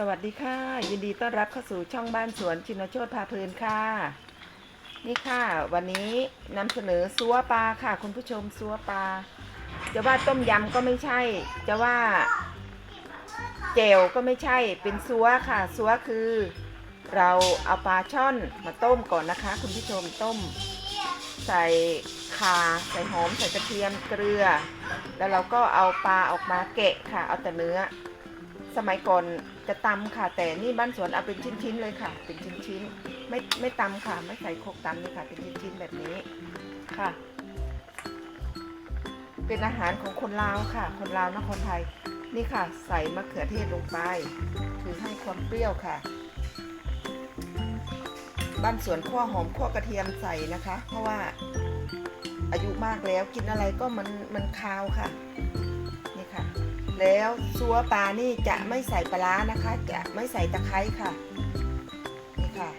สวัสดีค่ะ ยินดีต้อนรับเข้าสู่ช่องบ้านสวนชินโชตพาเพลินค่ะ นี่ค่ะ วันนี้นำเสนอซัวปลาค่ะ คุณผู้ชมซัวปลาจะว่าต้มยำก็ไม่ใช่ จะว่าเจลก็ไม่ใช่เป็นซัวค่ะซัวคือ เราเอาปลาช่อนมาต้มก่อนนะคะ คุณผู้ชมต้ม ใส่ข่าใส่หอมใส่กระเทียมเกลือ แล้วเราก็เอาปลาออกมาแกะค่ะ เอาแต่เนื้อ สมัยก่อนจะตำค่ะ แต่นี่บ้านสวนเอาเป็นชิ้นๆเลยค่ะ เป็นชิ้นๆไม่ไม่ตำค่ะ ไม่ใส่โคกตำเลยค่ะ เป็นชิ้นๆแบบนี้ค่ะ เป็นอาหารของคนลาวค่ะ คนลาวนครไทยนี่ค่ะ ใส่มะเขือเทศลงไป คือให้ความเปรี้ยวค่ะ บ้านสวนขั้วหอมขั้วกระเทียมใส่นะคะ เพราะว่าอายุมากแล้วกินอะไรก็มันมันคาวค่ะ แล้วซัวปลานี่จะไม่ใส่ปลาร้านะคะ จะไม่ใส่ตะไคร้ค่ะ นี่ค่ะ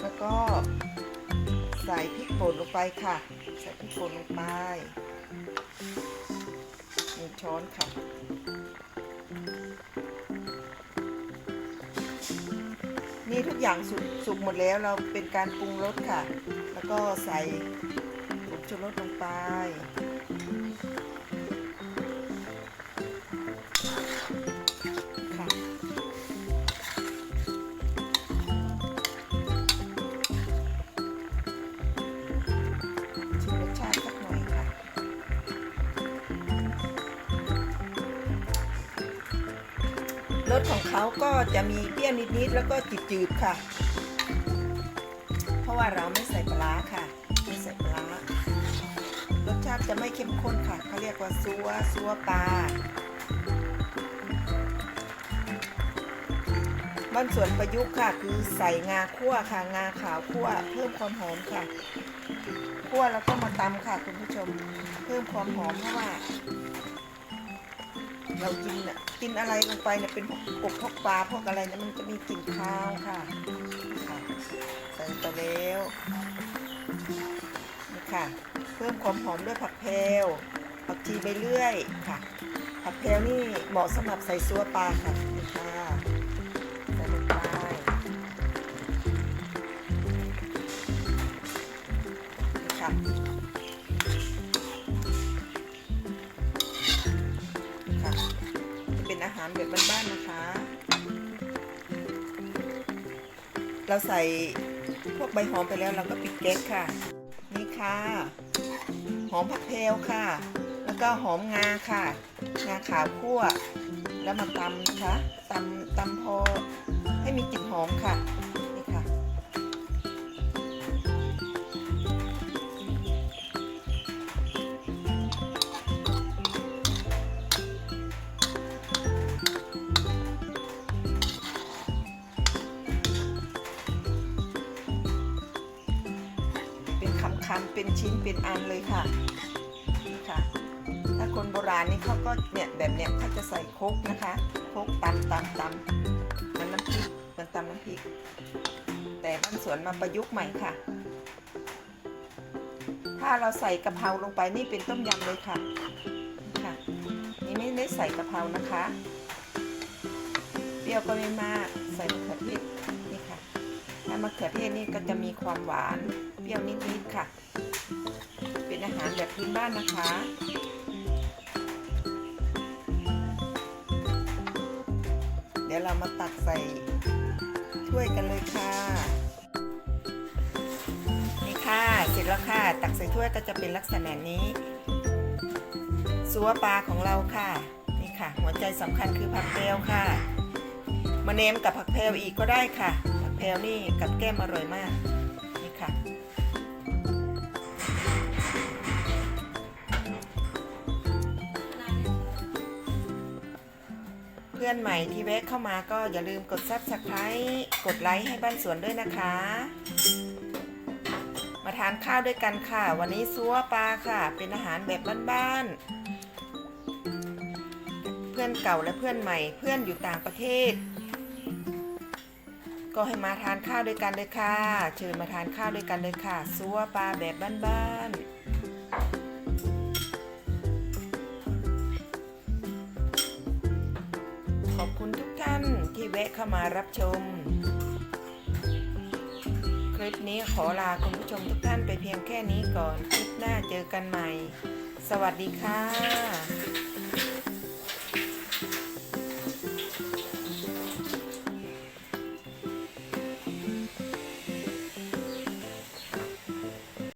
แล้วก็ใส่พริกป่นลงไปค่ะ ใส่พริกป่นลงไปหนึ่งช้อนค่ะนี่ทุกอย่างสุกสุกหมดแล้วเราเป็นการปรุงรสค่ะ แล้วก็ใส่ ชูรสลงไป ค่ะ ชิมรสชาติสักหน่อยค่ะ รสของเขาก็จะมีเปรี้ยวนิดๆ แล้วก็จืดๆ ค่ะ เพราะว่าเราไม่ใส่ปลาร้าค่ะ ชาติจะไม่เข้มข้นค่ะเขาเรียกว่าซัวซัวปลาบ้านสวนประยุกต์ค่ะคือใส่งาคั่วค่ะงาขาวคั่วเพิ่มความหอมค่ะคั่วแล้วก็มาตำค่ะคุณผู้ชมเพิ่มความหอมเพราะว่า เรากินอะกินอะไรลงไปเนี่ยเป็นพวกกบพวกปลาพวกอะไรเนี่ยมันจะมีกลิ่นคาวค่ะค่ะใส่ไปแล้วนี่ค่ะ เพิ่มความหอมด้วยผักแพรวผักชีใบเลื่อยค่ะ ผักแพรวนี่เหมาะสำหรับใส่ซัวปลาค่ะนี่ค่ะใส่ลงไปนี่ค่ะค่ะจะเป็นอาหารแบบบ้านๆนะคะ เราใส่พวกใบหอมไปแล้วเราก็ปิดแก๊สค่ะ นี่ค่ะ หอมผักเพลค่ะ แล้วก็หอมงาค่ะ งาขาวคั่ว แล้วมาตำนะคะตำตำพอให้มีกลิ่นหอมค่ะ ค่ะเป็นคำเป็นชิ้นเป็นอันเลยค่ะนี่ค่ะ ถ้าคนโบราณนี่เขาก็เนี่ยแบบเนี้ยเขาจะใส่โคกนะคะโคกตำตำตำมันน้ำพริกมันตำน้ำพริก แต่บ้านสวนมาประยุกต์ใหม่ค่ะ ถ้าเราใส่กะเพราลงไปนี่เป็นต้มยำเลยค่ะนี่ค่ะ นี่ไม่ได้ใส่กะเพรานะคะ เปรี้ยวก็ไม่มากใส่มะเขือเทศนี่ ถ้ามะเขือเทศนี่ก็จะมีความหวานเปรี้ยวนิดๆค่ะ เป็นอาหารแบบพื้นบ้านนะคะเดี๋ยวเรามาตักใส่ถ้วยกันเลยค่ะ นี่ค่ะ เสร็จแล้วค่ะ ตักใส่ถ้วยก็จะเป็นลักษณะนี้ซัวปลาของเราค่ะ นี่ค่ะ หัวใจสำคัญคือผักแพรวค่ะมาเนมกับผักแพรวอีกก็ได้ค่ะ แพรวนี่กับแก้มอร่อยมาก นี่ค่ะ เพื่อนใหม่ที่แวะเข้ามาก็อย่าลืมกด subscribe กดไลค์ให้บ้านสวนด้วยนะคะ มาทานข้าวด้วยกันค่ะ วันนี้ซัวปลาค่ะ เป็นอาหารแบบบ้านๆเพื่อนเก่าและเพื่อนใหม่ เพื่อนอยู่ต่างประเทศ ก็ให้มาทานข้าวด้วยกันเลยค่ะ เชิญมาทานข้าวด้วยกันเลยค่ะ ซัวปลาแบบบ้านๆขอบคุณทุกท่านที่แวะเข้ามารับชม คลิปนี้ขอลาคุณผู้ชมทุกท่านไปเพียงแค่นี้ก่อน คลิปหน้าเจอกันใหม่ สวัสดีค่ะ